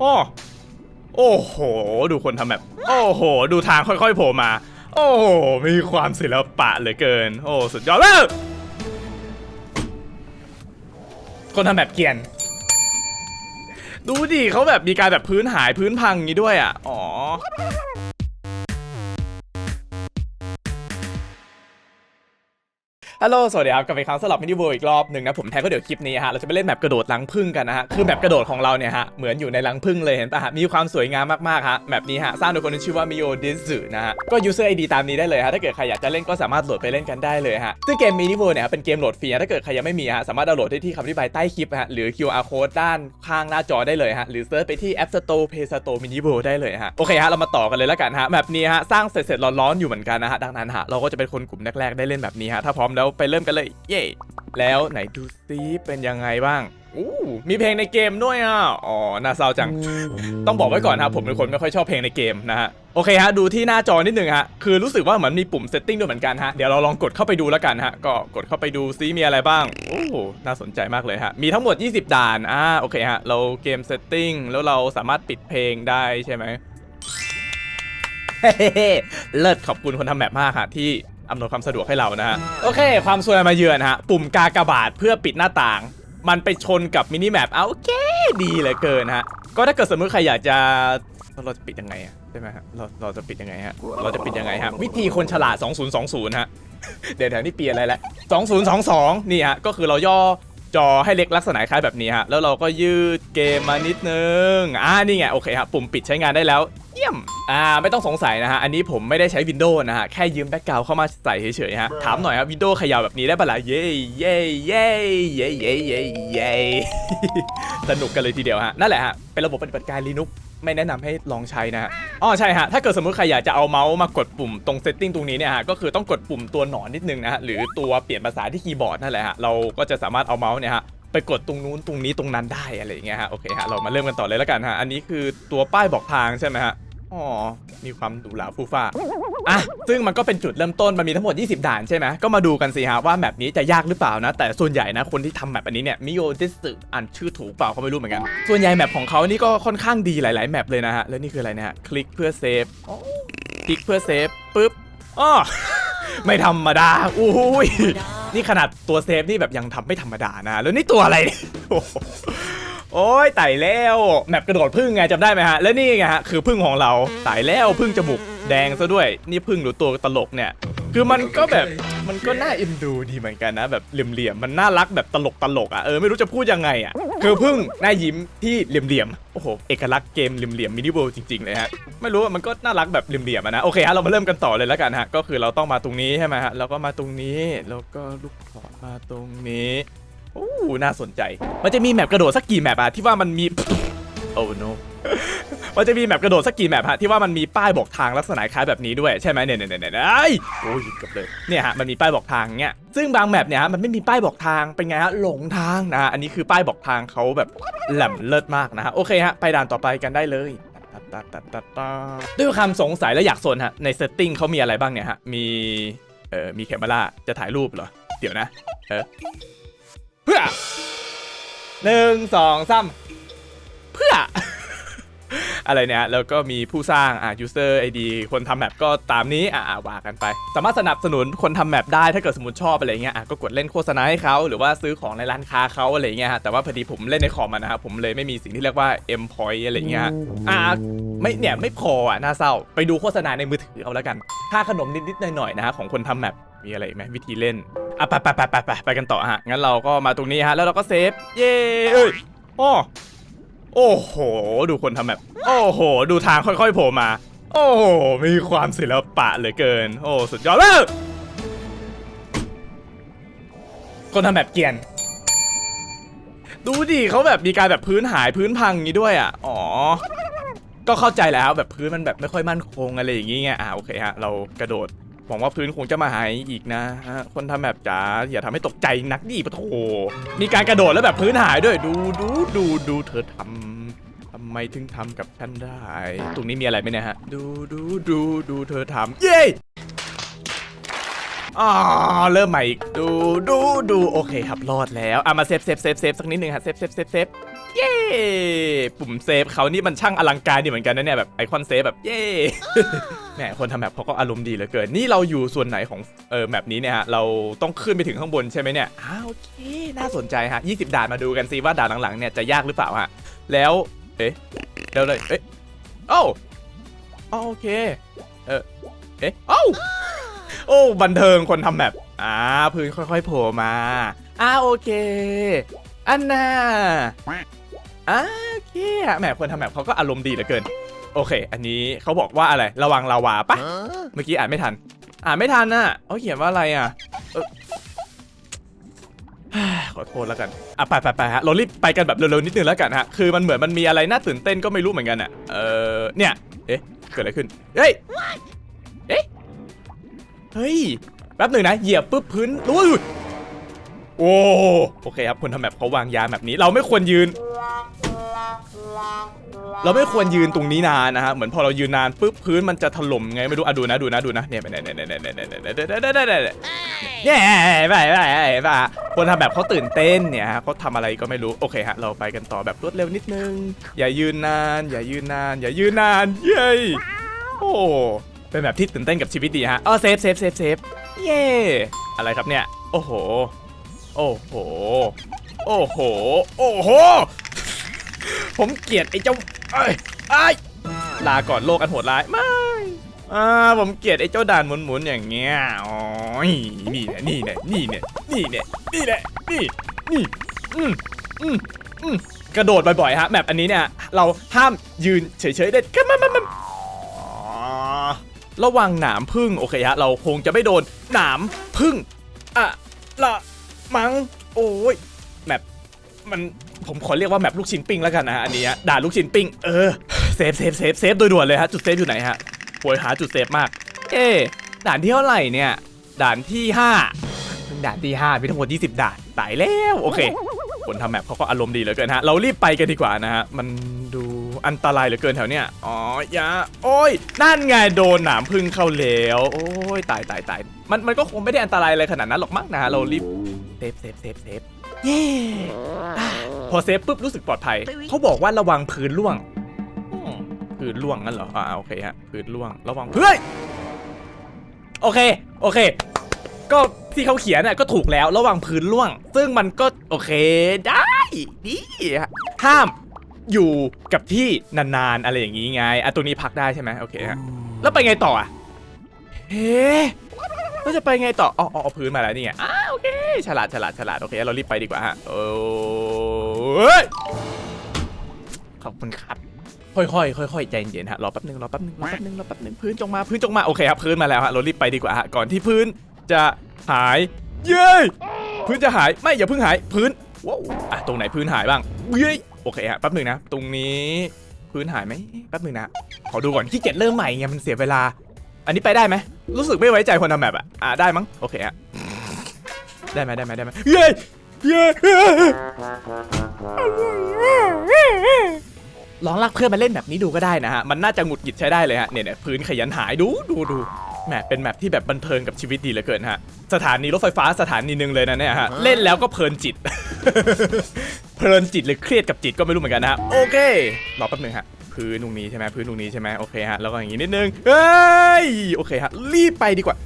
โอ้โอ้โห ดูคนทำแบบ โอ้โห ดูทางค่อยๆโผล่มา โอ้โห มีความศิลปะเหลือเกิน โอ้ สุดยอดเลยคนทำแบบเกียน ดูดิเขาแบบมีการแบบพื้นหายพื้นพังอย่างนี้ด้วยอะ อ๋อ ฮัลโหล สวัสดีครับกลับไปครั้งสลับมินิเวิร์อีกรอบหนึ่งนะผมแทนก็เดี๋ยวคลิปนี้ฮะเราจะไปเล่นแมปกระโดดลังพึ่งกันนะฮะคือแมปกระโดดของเราเนี่ยฮะเหมือนอยู่ในลังพึ่งเลยเห็นปะฮะมีความสวยงามมากๆฮะแมปนี้ฮะสร้างโดยคนที่ชื่อว่ามิโอดิสึนะฮะก็ user ID ตามนี้ได้เลยฮะถ้าเกิดใครอยากจะเล่นก็สามารถโหลดไปเล่นกันได้เลยฮะซึ่งเกมมินิเวิร์เนี่ยเป็นเกมโหลดฟรีฮะถ้าเกิดใครยังไม่มีฮะสามารถดาวน์โหลดได้ที่คำอธิบายใต้คลิปฮะหรือ QR code ด้านข้างหน้าจอได้เลยฮะหรือเซิร์ชไปที่ App Store Play Store Mini World ได้เลยฮะโอเคฮะเรามาต่อกันเลยแล้วกันฮะแบบนี้ฮะสร้างเสร็จๆร้อนๆอยู่เหมือนกันนะฮะดังนั้นฮะเราก็จะเป็นคนกลุ่มแรกๆได้เล่นแบบนี้ฮะถ้าพร้อมแล้วไปเริ่มกันเลย เย้แล้วไหนดูซิเป็นยังไงบ้างอู้มีเพลงในเกมด้วยอะ อ๋อ น่าเศร้าจัง ต้องบอกไว้ก่อนนะครับผมเป็นคนไม่ค่อยชอบเพลงในเกมนะฮะ โอเคฮะ ดูที่หน้าจอนิดนึงฮะ คือรู้สึกว่าเหมือนมีปุ่มเซตติ้งด้วยเหมือนกันฮะ เดี๋ยวเราลองกดเข้าไปดูแล้วกันฮะ ก็กดเข้าไปดูซิมีอะไรบ้าง โอ้น่าสนใจมากเลยฮะ มีทั้งหมด 20 ด่าน อ่า โอเคฮะ เราเกมเซตติ้งแล้วเราสามารถปิดเพลงได้ใช่ไหมเฮ้เลิศขอบคุณคนทำแมปมากฮะที่ อำนวยความสะดวกให้เรานะฮะ โอเค ความสวยมาเยือนฮะ ปุ่มกากบาทเพื่อปิดหน้าต่าง มันไปชนกับมินิแมปเอาโอเคดีเหลือเกินฮะ ก็ถ้าเกิดสมมติใครอยากจะเราจะปิดยังไงอะใช่ไหมฮะเราเราจะปิดยังไงฮะเราจะปิดยังไงฮะวิธีคนฉลาด 2020 ฮะ เดี๋ยวแถวนี้เปลี่ยนอะไรล้ว2022 นี่ฮะก็คือเราย่อจอให้เล็กลักษณะคล้ายแบบนี้ฮะแล้วเราก็ยืดเกมมานิดนึงอ่านี่ไงโอเคฮะปุ่มปิดใช้งานได้แล้ว เยี่ยม อ่า ไม่ต้องสงสัยนะฮะ อันนี้ผมไม่ได้ใช้ Windows นะฮะ แค่ยืมแบ็กกราวเข้ามาใส่เฉยๆฮะ ถามหน่อยครับ Windows เขย่าแบบนี้ได้ปะล่ะ เย้เย้เย้เย้เย้เย้เย้สนุกกันเลยทีเดียวฮะ นั่นแหละฮะ เป็นระบบปฏิบัติการ Linux ไม่แนะนำให้ลองใช้นะฮะ อ๋อใช่ฮะ ถ้าเกิดสมมุติใครอยากจะเอาเมาส์มากดปุ่มตรงเซตติ้งตรงนี้เนี่ยฮะ ก็คือต้องกดปุ่มตัวหนอนนิดนึงนะฮะ หรือตัวเปลี่ยนภาษาที่คีย์บอร์ดนั่นแหละฮะ เราก็จะสามารถเอาเมาส์เนี่ยฮะไปกดตรงนู้นตรงนี้ตรงนั้นได้อะไรอย่างเงี้ยฮะโอเคฮะเรามาเริ่มกันต่อเลยแล้วกันฮะอันนี้คือตัวป้ายบอกทางใช่ไหมฮะ อ๋อ มีความหรูหราฟูฟ้าอะ ซึ่งมันก็เป็นจุดเริ่มต้น มันมีทั้งหมด 20 ด่านใช่ไหม ก็มาดูกันสิฮะว่าแมปนี้จะยากหรือเปล่านะ แต่ส่วนใหญ่นะคนที่ทำแมปอันนี้เนี่ยมิโยดิสึอ่านชื่อถูกเปล่าก็ไม่รู้เหมือนกัน ส่วนใหญ่แมปของเขานี่ก็ค่อนข้างดีหลาย ๆ แมปเลยนะฮะ แล้วนี่คืออะไรนะฮะ คลิกเพื่อเซฟ คลิกเพื่อเซฟปุ๊บอ๋อไม่ธรรมดาอุ้ย นี่ขนาดตัวเซฟนี่แบบยังทำไม่ธรรมดานะ แล้วนี่ตัวอะไรเนี่ย โอ้ยไต่แล้วแมปกระโดดพึ่งไงจำได้ไหมฮะ แล้วนี่ไงฮะคือพึ่งของเราไต่แล้วพึ่งจมูกแดงซะด้วย นี่พึ่งหรือตัวตลกเนี่ย คือมันก็แบบมันก็น่าเอ็นดูดีเหมือนกันนะ แบบเหลี่ยมๆมันน่ารักแบบตลกตลกอะเออไม่รู้จะพูดยังไงอะคือพึ่งหน้ายิ้มที่เหลี่ยมๆโอ้โหเอกลักษณ์เกมเหลี่ยมๆมินิเวิลด์จริงๆเลยฮะไม่รู้มันก็น่ารักแบบเหลี่ยมๆนะโอเคฮะเรามาเริ่มกันต่อเลยแล้วกันฮะก็คือเราต้องมาตรงนี้ใช่ไหมฮะแล้วก็มาตรงนี้แล้วก็ลูกศรมาตรงนี้ อ้น่าสนใจ มันจะมีแมปกระโดดสักกี่แมปอะที่ว่ามันมี โอ้ no มันจะมีแมปกระโดดสักกี่แมปฮะที่ว่ามันมีป้ายบอกทางลักษณะคล้ายแบบนี้ด้วยใช่ไหมเนี่ยเนี่ยเนี่ยไอ้โอ้ยกับเลยเนี่ยฮะมันมีป้ายบอกทางเงี้ยซึ่งบางแมปเนี่ยฮะมันไม่มีป้ายบอกทางเป็นไงฮะหลงทางนะฮะอันนี้คือป้ายบอกทางเขาแบบแหลมเลิศมากนะฮะโอเคฮะไปด่านต่อไปกันได้เลยด้วยความสงสัยและอยากสนฮะในเซตติ้งเขามีอะไรบ้างเนี่ยฮะมีเอ่อมีแคมเมราจะถ่ายรูปเหรอเดี๋ยวนะเออ เพื่อหนึ่งสองสามเพื่อ อะไรเนี่ย แล้วก็มีผู้สร้างอะ user ID คนทำแมปก็ตามนี้อะอะว่ากันไป สามารถสนับสนุนคนทำแมปได้ถ้าเกิดสมมติชอบอะไรเงี้ยอะก็กดเล่นโฆษณาให้เขาหรือว่าซื้อของในร้านค้าเขาอะไรเงี้ยฮะแต่ว่าพอดีผมเล่นในคอมอะนะครับผมเลยไม่มีสิ่งที่เรียกว่า M point อะไรเงี้ยฮะอะไม่เนี่ยไม่พออะน่าเศร้า ไปดูโฆษณาในมือถือเอาแล้วกัน ค่าขนมนิดๆหน่อยๆนะฮะของคนทำแมป มีอะไรไหมวิธีเล่นอะไปไปไปไปไปไปกันต่อฮะ งั้นเราก็มาตรงนี้ฮะ แล้วเราก็เซฟ เย้เอ้ยอ้อโอ้โห ดูคนทำแบบ โอ้โห ดูทางค่อยๆโผล่มา โอ้โห มีความศิลปะเหลือเกิน โอ้ สุดยอดเลยคนทำแบบเกียน ดูดิเขาแบบมีการแบบพื้นหายพื้นพังอย่างนี้ด้วยอะ อ๋อ ก็เข้าใจแล้วแบบพื้นมันแบบไม่ค่อยมั่นคงอะไรอย่างงี้ไง อ่าโอเคฮะ เรากระโดด หวังว่าพื้นคงจะมาหายอีกนะฮะคนทำแบบจ๋าอย่าทำให้ตกใจนักดิปะโถมีการกระโดดแล้วแบบพื้นหายด้วยดูดูดูดูเธอทำทำไมถึงทำกับฉันได้ ตรงนี้มีอะไรไหมเนี่ยฮะ ดูดูดูดูเธอทำเย้อ๋อเริ่มใหม่อีก ดูดูดูโอเคครับรอดแล้วอะมาเซฟเซฟเซฟเซฟสักนิดหนึ่งฮะเซฟเซฟเซฟเซฟ เย้ปุ่มเซฟเขานี่มันช่างอลังการดีเหมือนกันนะเนี่ยแบบไอคอนเซฟแบบเย้แหมคนทำแมปเขาก็อารมณ์ดีเหลือเกินนี่เราอยู่ส่วนไหนของเออแมปนี้เนี่ยฮะเราต้องขึ้นไปถึงข้างบนใช่ไหมเนี่ยอ้าวโอเคน่าสนใจฮะ20 ด่านมาดูกันซิว่าด่านหลังๆเนี่ยจะยากหรือเปล่าฮะแล้วเอ๊ะเดี๋ยวเลยเอ๊ะโอ้าอ้าวโอเคเออเอ๊ะเอ้าโอ้บันเทิงคนทำแมปอ่าพื้นค่อยๆโผล่มาอ่าโอเคอันน่า อ่าโอเคอะแหมคนทำแมปเขาก็อารมณ์ดีเหลือเกิน โอเค อันนี้เขาบอกว่าอะไร ระวังลาวาปะเมื่อกี้อ่านไม่ทัน อ่านไม่ทันน่ะเขาเขียนว่าอะไรอะเอ่อขอโทษแล้วกัน อะไปไปไปฮะ เรารีบไปกันแบบเร็วๆนิดนึงแล้วกันฮะ คือมันเหมือนมันมีอะไรน่าตื่นเต้นก็ไม่รู้เหมือนกันอะ เออเนี่ย เอ๊ะ เกิดอะไรขึ้น เฮ้ย เอ๊ะ เฮ้ย แป๊บหนึ่งนะ เหยียบปุ๊บพื้นรู้ย โอ้โอเคครับคนทำแบบเขาวางยาแบบนี้ เราไม่ควรยืน เราไม่ควรยืนตรงนี้นานนะฮะเหมือนพอเรายืนนานปุ๊บพื้นมันจะถล่มไงไม่รู้อะดูนะดูนะดูนะเนี่ยเนี่ยเนี่ยเนี่ยเนี่ยเนี่ยเนี่ยเนี่ยเนี่ยไปไปไปคนทำแบบเขาตื่นเต้นเนี่ยฮะเขาทำอะไรก็ไม่รู้โอเคฮะเราไปกันต่อแบบรวดเร็วนิดนึง อย่ายืนนาน อย่ายืนนาน อย่ายืนนานเย้โอ้เป็นแบบที่ตื่นเต้นกับชีวิตดีฮะอ๋อเซฟเซฟเซฟเซฟเย้อะไรครับเนี่ยโอ้โห โอ้โห โอ้โห โอ้โห ผมเกลียดไอ้เจ้าเอ้ไอ้ลาก่อนโลกอันโหดร้าย ไม่อ่าผมเกลียดไอ้เจ้าด่านหมุนๆอย่างเงี้ยอ๋อนี่เนี่ยนี่เนี่ยนี่เนี่ยนี่เนี่ยนี่แหละนี่นี่อืมอืมอืมกระโดดบ่อยๆฮะแบบอันนี้เนี่ย เราห้ามยืนเฉยๆเด็ดก็มันมันมันอ๋อระวังหนามพึ่งโอเคฮะเราคงจะไม่โดนหนามพึ่งอะละ มังโอ้ยแบบมันผมขอเรียกว่าแมปลูกชิ้นปิ้งแล้วกันนะฮะอันนี้ด่าลูกชิ้นปิ้งเออเซฟเซฟเซฟเซฟโดยด่วนเลยฮะจุดเซฟอยู่ไหนฮะปวยหาจุดเซฟมาก เอ๊ด่านที่เท่าไหร่เนี่ย ด่านที่5เพิ่งด่านที่5มีทั้งหมด20 ด่านตายแล้วโอเคคนทำแมปเขาก็อารมณ์ดีเหลือเกินฮะเรารีบไปกันดีกว่านะฮะมันดู อันตรายเหลือเกินแถวเนี้ยอ๋อย่าโอ้ยนั่นไงโดนหนามพึ่งเข้าแล้วโอ้ยตายตายตายมันมันก็คงไม่ได้อันตรายอะไรขนาดนั้นหรอกมั้งนะฮะเรารีบเซฟเซฟเซฟเซฟเย่พอเซฟปุ๊บรู้สึกปลอดภัยเขาบอกว่าระวังพื้นร่วงพื้นร่วงงั้นเหรออ่าโอเคฮะพื้นร่วงระวังเฮ้ยโอเคโอเค ก็ที่เขาเขียนน่ะก็ถูกแล้วระว่างพื้นร่วง ซึ่งมันก็โอเคได้ดีฮะห้าม อยู่กับที่นานๆอะไรอย่างงี้ไงอะตัวนี้พักได้ใช่ไหมโอเคฮะแล้วไปไงต่ออะเฮ้แล้จะไปไงต่ออ๋ออ๋อเอาพื้นมาแล้วนี่ไงอ้าโอเคฉลาดฉลาดฉลาดโอเคเรารีบไปดีกว่าฮะโอ้ยขอบคุณครับค่อยๆค่อยๆใจเย็นฮะรอแป๊บนึงรอแป๊บนึงรอแป๊บนึงรอแป๊บนึงพื้นจงมาพื้นจงมาโอเคครับพื้นมาแล้วฮะเรารีบไปดีกว่าฮะก่อนที่พื้นจะหายเย้พื้นจะหายไม่อย่าเพิ่งหายพื้น ว้าวอะตรงไหนพื้นหายบ้างเย้ยโอเคฮะแป๊บหนึ่งนะ ตรงนี้พื้นหายไหมแป๊บหนึ่งนะ ขอดูก่อนขี้เกียจเริ่มใหม่ไงมันเสียเวลา อันนี้ไปได้ไหมรู้สึกไม่ไว้ใจคนทำแบบอะอะได้มั้งโอเคฮะได้ไหมได้ไหมได้ไหมเย้ยเย้ยลองลากเพื่อนมาเล่นแบบนี้ดูก็ได้นะฮะ มันน่าจะหงุดหงิดใช้ได้เลยฮะเนี่ยเนี่ยพื้นขยันหายดูดูดู แหมเป็นแมปที่แบบบันเทิงกับชีวิตดีเหลือเกินฮะ สถานีรถไฟฟ้าสถานีหนึ่งเลยนะเนี่ยฮะ เล่นแล้วก็เพลินจิต เพลินจิตหรือเครียดกับจิตก็ไม่รู้เหมือนกันนะฮะ โอเค รอแป๊บหนึงฮะ พื้นตรงนี้ใช่ไหมพื้นตรงนี้ใช่ไหมโอเคฮะ แล้วก็อย่างงี้นิดนึง เฮ้ย โอเคฮะ รีบไปดีกว่า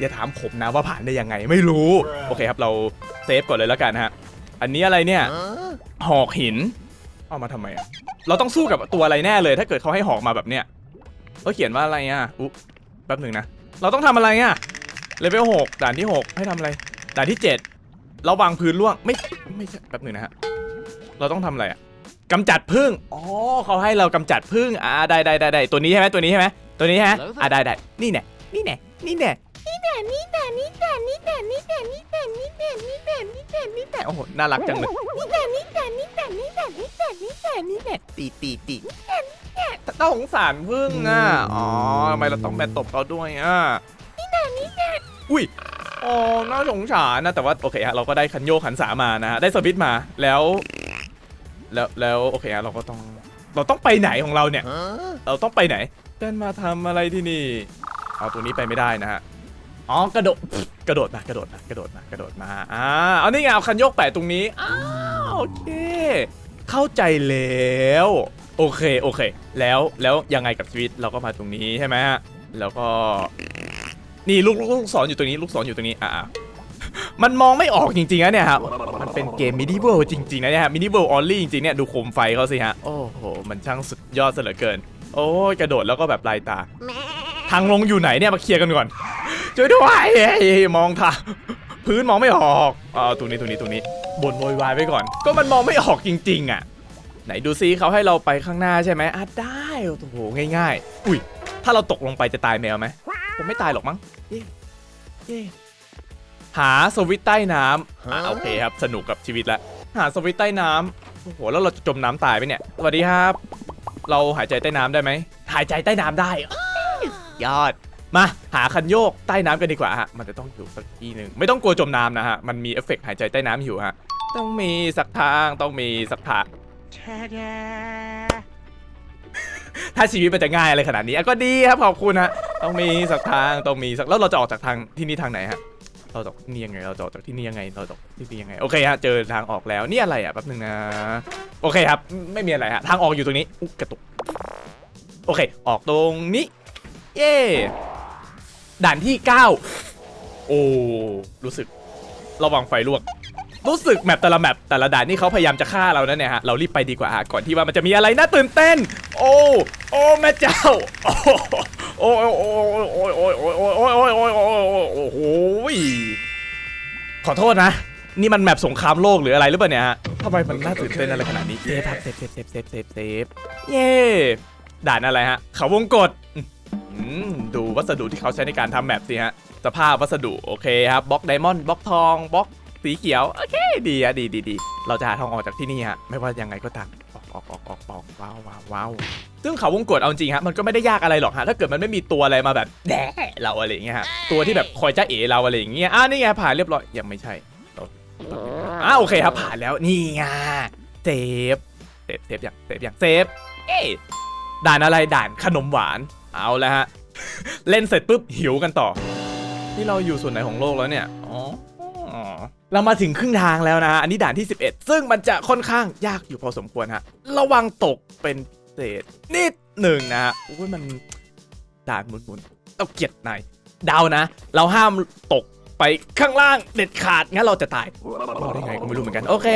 อย่าถามผมนะว่าผ่านได้ยังไง ไม่รู้ โอเคครับ เราเซฟก่อนเลยแล้วกันฮะ อันนี้อะไรเนี่ย หอกหิน เอามาทำไมอะเราต้องสู้กับตัวอะไรแน่เลย ถ้าเกิดเขาให้หอกมาแบบเนี้ย เขาเขียนว่าอะไรอะอุ๊บแป๊บหนึ่งนะ เราต้องทำอะไรอะเลเวลหกด่านที่หกให้ทำอะไร ด่านที่เจ็ดเราวางพื้นล่วงไม่ไม่ใช่แป๊บหนึ่งนะฮะเราต้องทำอะไรอะกำจัดพึ่งอ๋อเขาให้เรากำจัดพึ่งอ่าได้ได้ได้ได้ตัวนี้ใช่ไหมตัวนี้ใช่ไหมตัวนี้ใช่อ่าได้ได้นี่แน่นี่แน่นี่แน่ นี่แน่นี่แน่นี่แน่นี่แน่นี่แน่นี่แน่นี่แน่นี่แน่นี่แน่นี่แน่โอ้โหน่ารักจังเลยนี่แน่นี่แน่นี่แน่นี่แน่นี่แน่นี่แน่นี่แน่ตีตีตีนี่แน่นี่แน่ต้องสงสารพึ่งอะอ๋อทำไมเราต้องแบนตบเขาด้วยอะนี่แน่นี่แน่อุ้ยอ๋อน่าสงสารนะแต่ว่าโอเคฮะเราก็ได้คันโยขันสามานะฮะได้สวิตช์มาแล้ว แล้วแล้วโอเคฮะเราก็ต้องเราต้องไปไหนของเราเนี่ย เราต้องไปไหนเดินมาทำอะไรที่นี่ เอาตัวนี้ไปไม่ได้นะฮะ อ๋อกระโดดกระโดดมากระโดดมากระโดดมากระโดดมาอ่าเอานี่ไงเอาคันโยกแปะตรงนี้อ้าวโอเค เข้าใจแล้ว โอเคโอเค แล้วแล้วยังไงกับชีวิตเราก็มาตรงนี้ใช่ไหมฮะแล้วก็ นี่ลูกลูกลูกศรอยู่ตรงนี้ ลูกศรอยู่ตรงนี้อ่ามันมองไม่ออกจริงๆนะเนี่ยครับ มันเป็นเกมมินิเวิลจริงๆนะเนี่ยฮะมินิเวิลออลลี่จริงๆเนี่ยดูโคมไฟเขาสิฮะ โอ้โห มันช่างสุดยอดเหลือเกิน โอ้ยกระโดดแล้วก็แบบลายตา ทางลงอยู่ไหนเนี่ยมาเคลียร์กันก่อน ช่วยด้วยเฮ้ยมองทางพื้นมองไม่ออกอ่าตรงนี้ตรงนี้ตรงนี้บนโวยวายไปก่อน ก็มันมองไม่ออกจริง ๆ อะ ไหนดูซิเขาให้เราไปข้างหน้าใช่ไหมอะได้โอ้โหง่าย ๆ อุ้ยถ้าเราตกลงไปจะตายแมวไหมผมไม่ตายหรอกมั้งเย่เย่หาสวิตช์ใต้น้ำอะโอเคครับสนุกกับชีวิตละหาสวิตช์ใต้น้ำโอ้โหแล้วเราจะจมน้ำตายไหมเนี่ยสวัสดีครับ เราหายใจใต้น้ำได้ไหมหายใจใต้น้ำได้เอ้ยยอด มาหาคันโยกใต้น้ำกันดีกว่าฮะ มันจะต้องอยู่สักที่หนึ่งไม่ต้องกลัวจมน้ำนะฮะ มันมีเอฟเฟกต์หายใจใต้น้ำอยู่ฮะ ต้องมีสักทางต้องมีสักทางถ้าชีวิตมันจะง่ายอะไรขนาดนี้อะก็ดีครับขอบคุณฮะ ต้องมีสักทางต้องมีสักแล้วเราจะออกจากทางที่นี่ทางไหนฮะ เราจะออกที่นี่ยังไง เราจะออกจากที่นี่ยังไง เราจะออกที่นี่ยังไง โอเคฮะ เจอทางออกแล้วนี่อะไรอะแป๊บนึงนะ โอเคครับ ไม่มีอะไรฮะ ทางออกอยู่ตรงนี้อุ๊ยกระตุก โอเค ออกตรงนี้ เย่ ด่านที่ 9 โอ้ รู้สึก ระวังไฟลวก รู้สึกแมปแต่ละแมปแต่ละด่านนี่เขาพยายามจะฆ่าเรานะเนี่ยฮะ เรารีบไปดีกว่าฮะก่อนที่ว่ามันจะมีอะไรน่าตื่นเต้น โอ้ โอ้แม่เจ้า โอ้โอ้โอ้โอ้โอ้โอ้โอ้โอ้โอ้โอ้โอ้โอ้โอ้โหขอโทษนะ นี่มันแมปสงครามโลกหรืออะไรหรือเปล่าเนี่ยฮะทำไมมันน่าตื่นเต้นอะไรขนาดนี้เซฟครับเซฟเซฟเซฟเซฟเซฟเย่ด่านอะไรฮะ เขาวงกดอืม ดูวัสดุที่เขาใช้ในการทำแมปสิฮะ สภาพวัสดุโอเคครับบล็อกไดมอนด์บล็อกทองบล็อกสีเขียว โอเค ดีอะดีดีดีเราจะหาทองออกจากที่นี่ฮะ ไม่ว่ายังไงก็ตามออกออกออกออกออกว้าวว้าวว้าวซึ่งเขาวงกดเอาจริงฮะมันก็ไม่ได้ยากอะไรหรอกฮะถ้าเกิดมันไม่มีตัวอะไรมาแบบแดะเราอะไรอย่างเงี้ยฮะตัวที่แบบคอยจ้าเอ๋เราอะไรอย่างเงี้ยอ่านี่ไงผ่านเรียบร้อยยังไม่ใช่อ่าโอเคครับผ่านแล้วนี่ไงเซฟเซฟเซฟอย่างเซฟอย่างเซฟเอ๊ด่านอะไรด่านขนมหวาน เอาแล้วฮะ เล่นเสร็จปุ๊บหิวกันต่อ นี่เราอยู่ส่วนไหนของโลกแล้วเนี่ย อ๋อ เรามาถึงครึ่งทางแล้วนะฮะ อันนี้ด่านที่ 11 ซึ่งมันจะค่อนข้างยากอยู่พอสมควรฮะ ระวังตกเป็นเศษนิดหนึ่งนะฮะ อุ้ยมันด่านหมุนๆเอาเกียรตินายดาวนะ เราห้ามตกไปข้างล่างเด็ดขาดงั้นเราจะตายรอดได้ไงก็ไม่รู้เหมือนกัน โอเค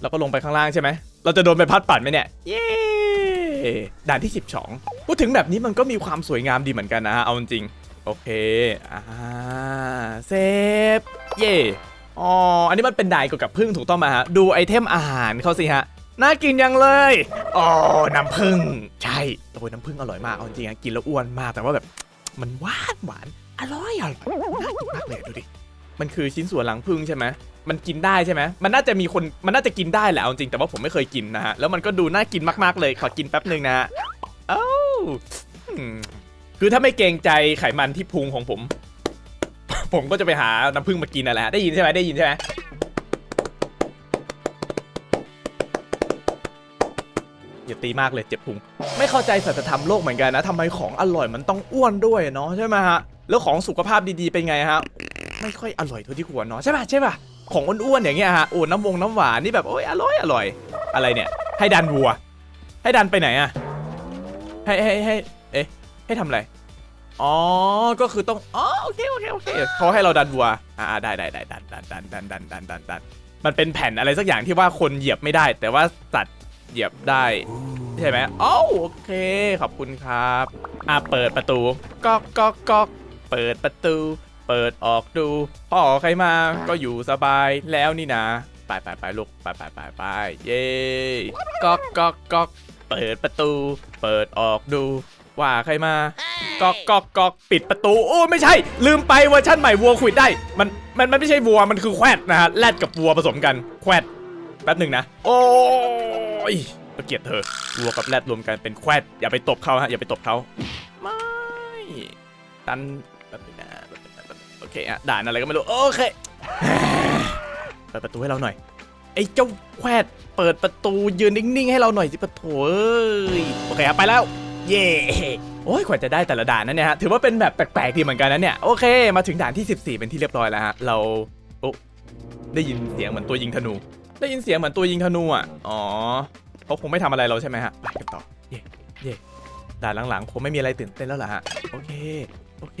เราก็ลงไปข้างล่างใช่ไหม เราจะโดนไปพัดปั่นไหมเนี่ย เย้ ด่านที่ 12 พูดถึงแบบนี้มันก็มีความสวยงามดีเหมือนกันนะฮะ เอาจริง โอเค อ่า เซฟ เย่อ๋อ อันนี้มันเป็นด่านเกี่ยวกับพึ่งถูกต้องไหมฮะ ดูไอเทมอาหารเขาสิฮะ น่ากินยังเลย อ๋อ น้ำผึ้งใช่ โอ้ยน้ำผึ้งอร่อยมาก เอาจริงๆอะกินแล้วอ้วนมาก แต่ว่าแบบ มันหวานหวาน อร่อยอร่อยน่ากินมากเลยดูดิ มันคือชิ้นส่วนหลังผึ้งใช่ไหมมันกินได้ใช่ไหมมันน่าจะมีคนมันน่าจะกินได้แหละเอาจริงแต่ว่าผมไม่เคยกินนะฮะแล้วมันก็ดูน่ากินมากๆเลยขอกินแป๊บหนึ่งนะฮะเอ้าคือถ้าไม่เกรงใจไขมันที่พุงของผม ผมก็จะไปหาน้ำผึ้งมากินนั่นแหละได้ยินใช่ไหมได้ยินใช่ไหมอย่าตีมากเลยเจ็บพุง ไม่เข้าใจสัจธรรมโลกเหมือนกันนะทำไมของอร่อยมันต้องอ้วนด้วยเนาะใช่ไหมฮะแล้วของสุขภาพดีๆเป็นไงฮะ ไม่ค่อยอร่อยเท่าที่ควรเนาะใช่ป่ะใช่ป่ะของอ้วนๆอย่างเงี้ยฮะโอ้น้ำวงน้ำหวานนี่แบบโอ้ยอร่อยอร่อย อะไรเนี่ย ให้ดันวัว ให้ดันไปไหนอะให้ให้ให้เอ๊ะให้ทำอะไรอ๋อ ก็คือต้อง อ๋อ โอเค โอเค โอเคเขาให้เราดันวัว อ่า ได้ได้ได้ดันดันดันดันดันดันดันดันมันเป็นแผ่นอะไรสักอย่างที่ว่าคนเหยียบไม่ได้ แต่ว่าสัตว์เหยียบได้ ใช่ไหมอ๋อโอเค ขอบคุณครับ อ่าเปิดประตู ก๊อกก๊อกก๊อกเปิดประตู เปิดออกดู พ่อใครมาก็อยู่สบายแล้วนี่นะ ไปไปไปลูกไปไปไปไปเย้ก๊อกก๊อกก๊อกเปิดประตู เปิดออกดู ว่าใครมาก๊อกก๊อกก๊อกปิดประตู โอ้ไม่ใช่ ลืมไปเวอร์ชันใหม่วัวขวิดได้ มันมันมันไม่ใช่วัวมันคือแควดนะฮะแรดกับวัวผสมกันแควดแป๊บหนึ่งนะ โอ้ยเกลียดเธอวัวกับแรดรวมกันเป็นแควดอย่าไปตบเขาฮะอย่าไปตบเขาไม่ตัน เคอะด่านอะไรก็ไม่รู้โอเคเปิดประตูให้เราหน่อยไอ้เจ้าแควดเปิดประตูยืนนิ่งๆให้เราหน่อยสิปะโถเอ้ยโอเคอะไปแล้ว เย่โอ้ยกว่าจะได้แต่ละด่านนั่นเนี่ยฮะถือว่าเป็นแบบแปลกๆดีเหมือนกันนะเนี่ยโอเค มาถึงด่านที่ 14 เป็นที่เรียบร้อยแล้วฮะเราโอ้ได้ยินเสียงเหมือนตัวยิงธนู ได้ยินเสียงเหมือนตัวยิงธนูอะอ๋อเขาคงไม่ทำอะไรเราใช่ไหมฮะไปกันต่อเย่เย่ด่านหลังๆคงไม่มีอะไรตื่นเต้นแล้วล่ะฮะโอเคโอเค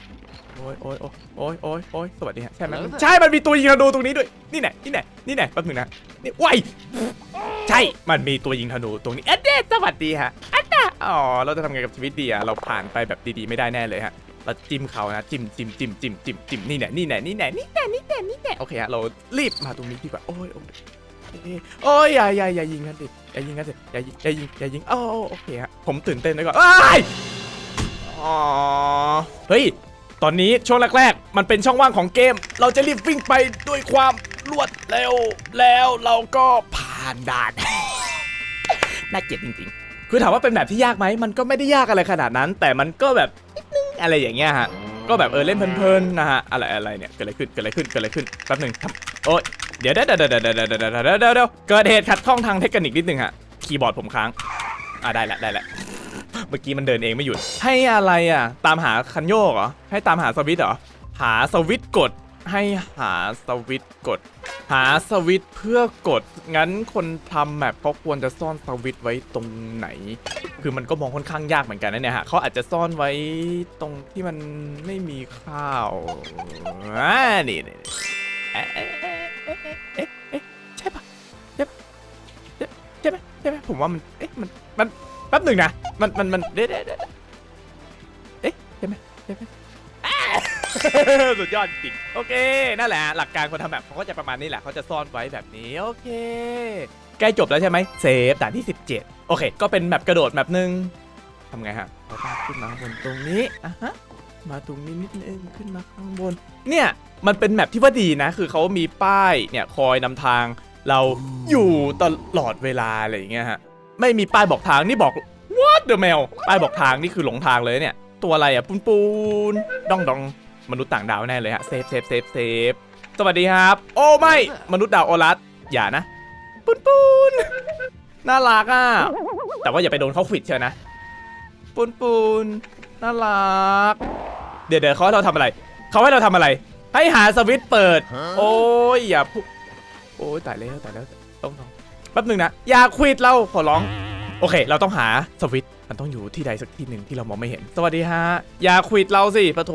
อ้ยโอ้ยโอ้ยโอ้ยโอ้ยโอ้ยสวัสดีฮะใช่ไหมใช่ มันมีตัวยิงธนูตรงนี้ด้วย นี่ไหนนี่ไหนนี่ไหนแป๊บหนึงนะ นี่ว้ายใช่ มันมีตัวยิงธนูตรงนี้เอ็ดเดสวัสดีฮะอัดดาอ๋อ เราจะทำไงกับชีวิตดีอะเราผ่านไปแบบดีๆไม่ได้แน่เลยฮะ เราจิ้มเขานะ จิ้มจิ้มจิ้มจิ้มจิ้มจิ้มนี่แหละนี่แหละนี่แหละนี่แหละนี่แหละนี่แหละโอเคฮะ เรารีบมาตรงนี้ดีกว่า โอ้ยโอ้ยโอ้ยอย่าอย่าอย่ายิงกันดิอย่ายิงกันดิอย่ายิงอย่ายิงอย่ายิงโอ้โอเคฮะ ผมตื่นเต้นด้วยก่อนอ้ายอ๋อ เฮ้ย ตอนนี้ช่วงแรกๆ มันเป็นช่องว่างของเกม เราจะรีบวิ่งไปด้วยความรวดเร็วแล้วเราก็ผ่านด่าน น่าเกลียดจริงๆ คือถามว่าเป็นแบบที่ยากไหม มันก็ไม่ได้ยากอะไรขนาดนั้น แต่มันก็แบบนิดนึงอะไรอย่างเงี้ยฮะ ก็แบบเออเล่นเพลินๆนะฮะ อะไรอะไรเนี่ยเกิดอะไรขึ้นเกิดอะไรขึ้นเกิดอะไรขึ้นแป๊บหนึ่งครับโอ๊ยเดี๋ยวเดี๋ยวเดี๋ยวเดี๋ยวเดี๋ยวเดี๋ยวเดี๋ยวเกิดเหตุขัดข้องทางเทคนิคนิดนึงฮะ คีย์บอร์ดผมค้าง อะได้ละได้ละ เมื่อกี้มันเดินเองไม่หยุด ให้อะไรอะ ตามหาคันโยกเหรอ ให้ตามหาสวิตเหรอ หาสวิตกด ให้หาสวิตกด หาสวิตเพื่อกด งั้นคนทำแมปเขาควรจะซ่อนสวิตไว้ตรงไหน คือมันก็มองค่อนข้างยากเหมือนกันนะเนี่ยฮะเขาอาจจะซ่อนไว้ตรงที่มันไม่มีข้าวอ่านี่นี่เอ๊ะเอ๊ะเอ๊ะเอ๊ะเอ๊ะใช่ปะใช่ปะใช่ไหมใช่ไหมผมว่ามัน เอ๊ะ มัน มัน แป๊บหนึ่งนะ มัน มัน มัน เดี๋ยวเดี๋ยวเดี๋ยวเอ๊ะใช่ไหมใช่ไหมอ่าสุดยอดจริง โอเค นั่นแหละ หลักการคนทำแบบเขาก็จะประมาณนี้แหละ เขาจะซ่อนไว้แบบนี้ โอเค ใกล้จบแล้วใช่ไหมเซฟด่านที่ 17 โอเค ก็เป็นแบบกระโดดแบบนึงทำไงฮะเราต้องขึ้นมาบนตรงนี้อะฮะ มาตรงนี้นิดนึงขึ้นมาข้างบน เนี่ย มันเป็นแมปที่ว่าดีนะ คือเขามีป้าย เนี่ย คอยนำทางเราอยู่ตลอดเวลาอะไรอย่างเงี้ยฮะ ไม่มีป้ายบอกทางนี่บอก what the mail ป้ายบอกทางนี่คือหลงทางเลยเนี่ย ตัวอะไรอะปูนปูนดองดองมนุษย์ต่างดาวแน่เลยฮะเซฟเซฟเซฟเซฟสวัสดีครับ โอ้ไม่มนุษย์ดาวโอรัสอย่านะปูนปูนน่ารักอะแต่ว่าอย่าไปโดนเขาขวิดเชียวนะปูนปูนน่ารัก เดี๋ยวเดี๋ยวเขาให้เราทำอะไรเขาให้เราทำอะไร ให้หาสวิตช์เปิด โอ้ยอย่าพูดโอ้ยตายแล้วตายแล้วต้องต้อง แป๊บหนึ่งนะ อย่าควิดเราขอร้อง โอเค เราต้องหาสวิตมันต้องอยู่ที่ใดสักที่หนึ่งที่เรามองไม่เห็น สวัสดีฮะ อย่าควิดเราสิปะโท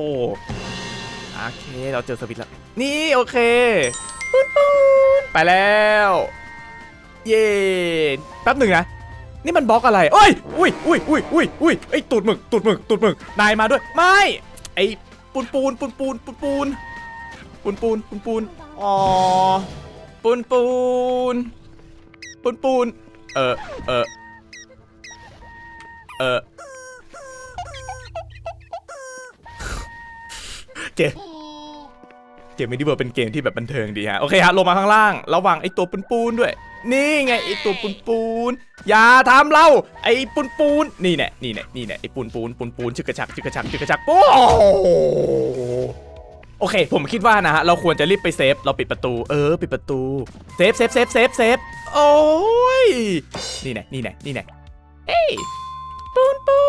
โอเค เราเจอสวิตแล้ว นี่โอเคปูนปูไปแล้ว เย่แป๊บหนึ่งนะ นี่มันบล็อกอะไรเอ้ย อุ้ยอุ้ยอุ้ยอุ้ยอุ้ยไอตูดหมึกตูดหมึกตูดหมึก นายมาด้วย ไม่ ไอปูนปูนปูนปูนปูนปูนปูนปูนปูนปูนอ๋อปูนปูน ปูนปูนเออเออเออเจเกมมิดิเวอร์เป็นเกมที่แบบบันเทิงดีฮะ โอเคฮะ ลงมาข้างล่าง ระวังไอตัวปูนปูนด้วย นี่ไงไอตัวปูนปูนอย่าทำเรา ไอปูนปูนนี่แน่นี่แน่นี่แน่ไอปูนปูนปูนปูนชึกกระชักชึกกระชักชึกกระชักโอ้ โอเค ผมคิดว่านะฮะ เราควรจะรีบไปเซฟ เราปิดประตู เออ ปิดประตู เซฟเซฟเซฟเซฟเซฟโอ้ย นี่แน่นี่แน่นี่แน่เอ้ยปูนปู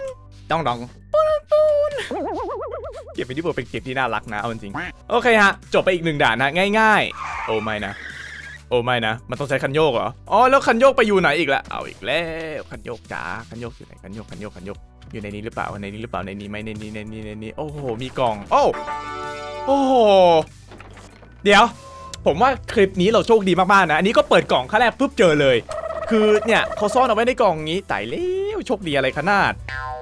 นดองดองปูนปูนเกมนี้เป็นเกมที่น่ารักนะ เอาจริง โอเคฮะ จบไปอีกหนึ่งด่านนะ ง่าย ๆ โอ้ไม่นะ โอ้ไม่นะ มันต้องใช้คันโยกเหรอ อ๋อแล้วคันโยกไปอยู่ไหนอีกละเอาอีกแล้วคันโยกจ๋าคันโยกอยู่ไหนคันโยกคันโยกคันโยกอยู่ในนี้หรือเปล่าในนี้หรือเปล่าในนี้ไหมในนี้ในนี้ในนี้โอ้โหมีกล่อง โอ้โอ้โหเดี๋ยว ผมว่าคลิปนี้เราโชคดีมากๆนะ อันนี้ก็เปิดกล่องขั้นแรกปุ๊บเจอเลย คือเนี่ยเขาซ่อนเอาไว้ในกล่องนี้ตายแล้วโชคดีอะไรขนาด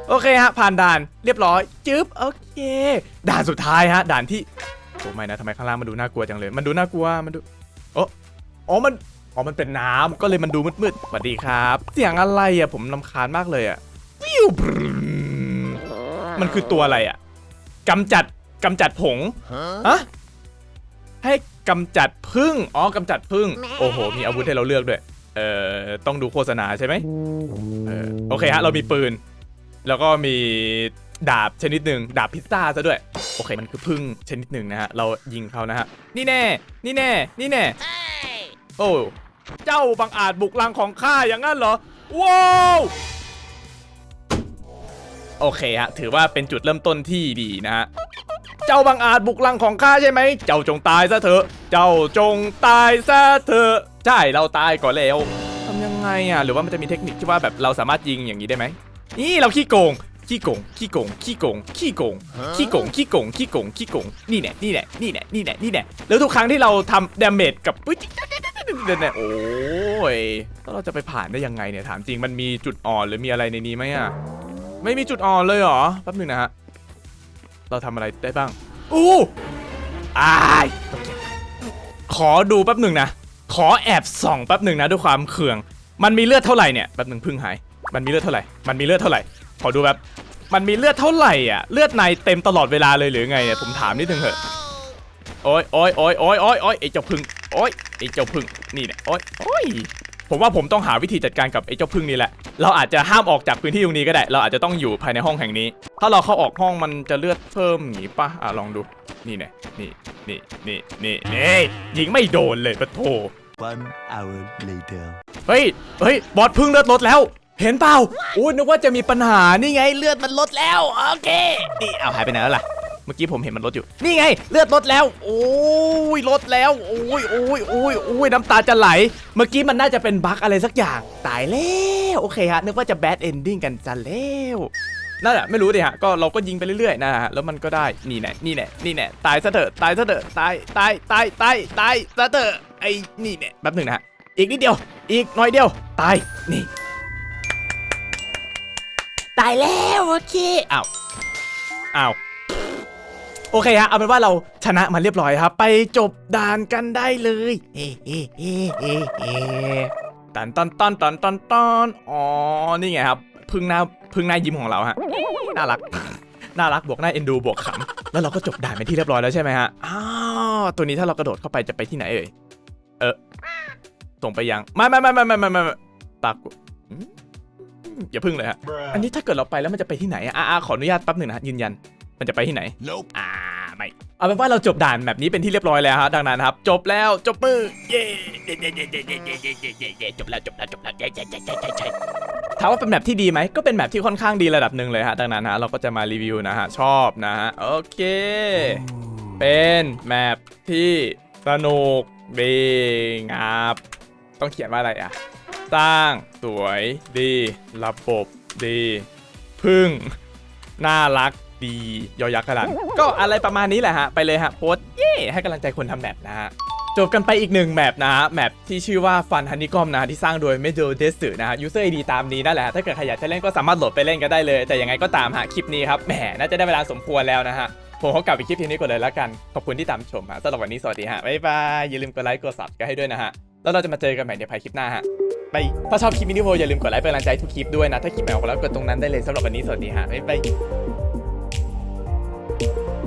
โอเคฮะผ่านด่านเรียบร้อยจึ๊บโอเค ด่านสุดท้ายฮะ ด่านที่โอ้ไม่นะทำไมข้างล่างมันดูน่ากลัวจังเลย มันดูน่ากลัวมันดูโอ้ อ๋อมันอ๋อมันเป็นน้ำก็เลยมันดูมืดๆสวัสดีครับ เสียงอะไรอะผมลำคาญมากเลยอะวิวบรึมมันคือตัวอะไรอะกำจัดกำจัดผงฮะให้กำจัดพึ่งอ๋อกำจัดพึ่งโอ้โห มีอาวุธให้เราเลือกด้วย เอ่อต้องดูโฆษณาใช่ไหมเออโอเคฮะเรามีปืน แล้วก็มีดาบชนิดหนึ่งดาบพิซซ่าซะด้วย โอเคมันคือพึ่งชนิดหนึ่งนะฮะ เรายิงเขานะฮะ นี่แน่ นี่แน่ นี่แน่ โอ้เจ้าบังอาจบุกรังของข้าอย่างนั้นเหรอ ว้าวโอเคฮะถือว่าเป็นจุดเริ่มต้นที่ดีนะฮะเจ้าบังอาจบุกรังของข้าใช่ไหม เจ้าจงตายซะเถอะ เจ้าจงตายซะเถอะใช่เราตายก่อนแล้วทำยังไงอะหรือว่ามันจะมีเทคนิคที่ว่าแบบเราสามารถยิงอย่างนี้ได้ไหมนี่เราขี้โกงขี้โกงขี้โกงขี้โกงขี้โกงขี้โกงขี้โกงขี้โกงขี้โกงนี่แน่นี่แน่นี่แน่นี่แน่นี่แน่แล้วทุกครั้งที่เราทำดาเมจกับปุ๊บ เนี่ยโอ้ยแล้วเราจะไปผ่านได้ยังไงเนี่ยถามจริงมันมีจุดอ่อนหรือมีอะไรในนี้ไหมอะไม่มีจุดอ่อนเลยเหรอแป๊บหนึงนะฮะเราทำอะไรได้บ้างอู้อายขอดูแป๊บหนึ่งนะขอแอบส่องแป๊บหนึ่งนะด้วยความเคือง มันมีเลือดเท่าไหร่เนี่ยแป๊บหนึ่งพึ่งหาย มันมีเลือดเท่าไหร่ มันมีเลือดเท่าไหร่ ขอดูแบบมันมีเลือดเท่าไหร่อะเลือดในเต็มตลอดเวลาเลยหรือไงเนี่ยผมถามนิดนึงเถอะโอ้ยโอ้ยโอ้ยโอ้ยโอ้ยโอ้ยไอ้เจ้าพึ่ง โอ้ยไอ้เจ้าพึ่งนี่เนี่ยโอ้ยโอ้ยผมว่าผมต้องหาวิธีจัดการกับไอ้เจ้าพึ่งนี่แหละ เราอาจจะห้ามออกจากพื้นที่ตรงนี้ก็ได้ เราอาจจะต้องอยู่ภายในห้องแห่งนี้ ถ้าเราเข้าออกห้องมันจะเลือดเพิ่มอย่างนี้ปะอะลองดู นี่เนี่ยนี่นี่นี่นี่นี่ยิงไม่โดนเลยปะโถ One hour later. เฮ้ย เฮ้ย บอสพึ่งเลือดลดแล้ว เห็นเปล่าอู้นึกว่าจะมีปัญหา นี่ไงเลือดมันลดแล้ว โอเค นี่ เอาหายไปไหนแล้วล่ะเมื่อกี้ผมเห็นมันลดอยู่ นี่ไง เลือดลดแล้ว โอ้ยลดแล้ว โอ้ยโอ้ยโอ้ยโอ้ยน้ำตาจะไหล เมื่อกี้มันน่าจะเป็นบั๊กอะไรสักอย่าง ตายแล้วโอเคฮะ นึกว่าจะแบดเอนดิ้งกันจะแล้วนั่นแหละไม่รู้ดิฮะก็เราก็ยิงไปเรื่อยๆนะฮะแล้วมันก็ได้นี่แน่นี่แน่นี่แน่ตายซะเถอะตายซะเถอะตายตายตายตายตายซะเถอะไอ้นี่แน่แป๊บหนึ่งนะฮะอีกนิดเดียว อีกหน่อยเดียว ตายนี่ ตายแล้วโอเคอ้าวอ้าว โอเคฮะเอาเป็นว่าเราชนะมันเรียบร้อยครับ ไปจบด่านกันได้เลยเฮ้เฮ้เฮ้เฮ้เฮ้ตันตันตันตันตันตันอ๋อนี่ไงครับพึ่งหน้าพึ่งหน้ายิ้มของเราฮะน่ารักน่ารักบวกหน้าเอ็นดูบวกขำแล้วเราก็จบด่านเป็นที่เรียบร้อยแล้วใช่ไหมฮะอ้าวตัวนี้ถ้าเรากระโดดเข้าไปจะไปที่ไหนเอ่ยเออส่งไปยังไม่ไม่ไม่ไม่ไม่ไม่ไม่ปากอืมอย่าพึ่งเลยฮะอันนี้ถ้าเกิดเราไปแล้วมันจะไปที่ไหนอะอะอะขออนุญาตแป๊บหนึ่งนะฮะยืนยัน มันจะไปที่ไหน Nope. อ่าไม่เอาเป็นว่าเราจบด่านแบบนี้เป็นที่เรียบร้อยแล้วฮะดังนั้นครับ จบแล้วจบมือเย้เย้เย้เย้เย้เย้เย้เย้เย้เย้เย้จบแล้วจบแล้วจบแล้วเย้เย้เย้เย้เย้เย้ถามว่าเป็นแบบที่ดีไหมก็เป็นแบบที่ค่อนข้างดีระดับหนึ่งเลยฮะดังนั้นฮะเราก็จะมารีวิวนะฮะชอบนะฮะโอเค เป็นแมปที่สนุกดีงามต้องเขียนว่าอะไรอะสร้างสวยดี ระบบดี พึ่ง น่ารัก ดียอยักษ์กระดันก็อะไรประมาณนี้แหละฮะ ไปเลยฮะโพสเย่ให้กำลังใจคนทำแมปนะฮะจบกันไปอีกหนึ่งแมปนะฮะ แมปที่ชื่อว่าฟันฮันนิคอมนะที่สร้างโดยเมโดเดสนะฮะยูเซอร์ไอดีตามนี้นั่นแหละ ถ้าเกิดใครอยากจะเล่นก็สามารถโหลดไปเล่นกันได้เลย แต่ยังไงก็ตามฮะคลิปนี้ครับ แหม น่าจะได้เวลาสมควรแล้วนะฮะ ผมขอกลับไปคลิปทีนี้ก่อนเลยแล้วกัน ขอบคุณที่ตามชมฮะสำหรับวันนี้สวัสดีฮะ บ๊ายบาย อย่าลืมกดไลค์ กดซับกันให้ด้วยนะฮะ แล้วเราจะมาเจอกันใหม่ในภายคลิปหน้าฮะไปถ้าชอบคลิปวิดีโออย่าลืมกดไลค์เป็นกำลังใจทุกคลิปด้วยนะ ถ้าคลิปไหนออกแล้วกดตรงนั้นได้เลยสำหรับวันนี้สวัสดีฮะบ๊ายบาย you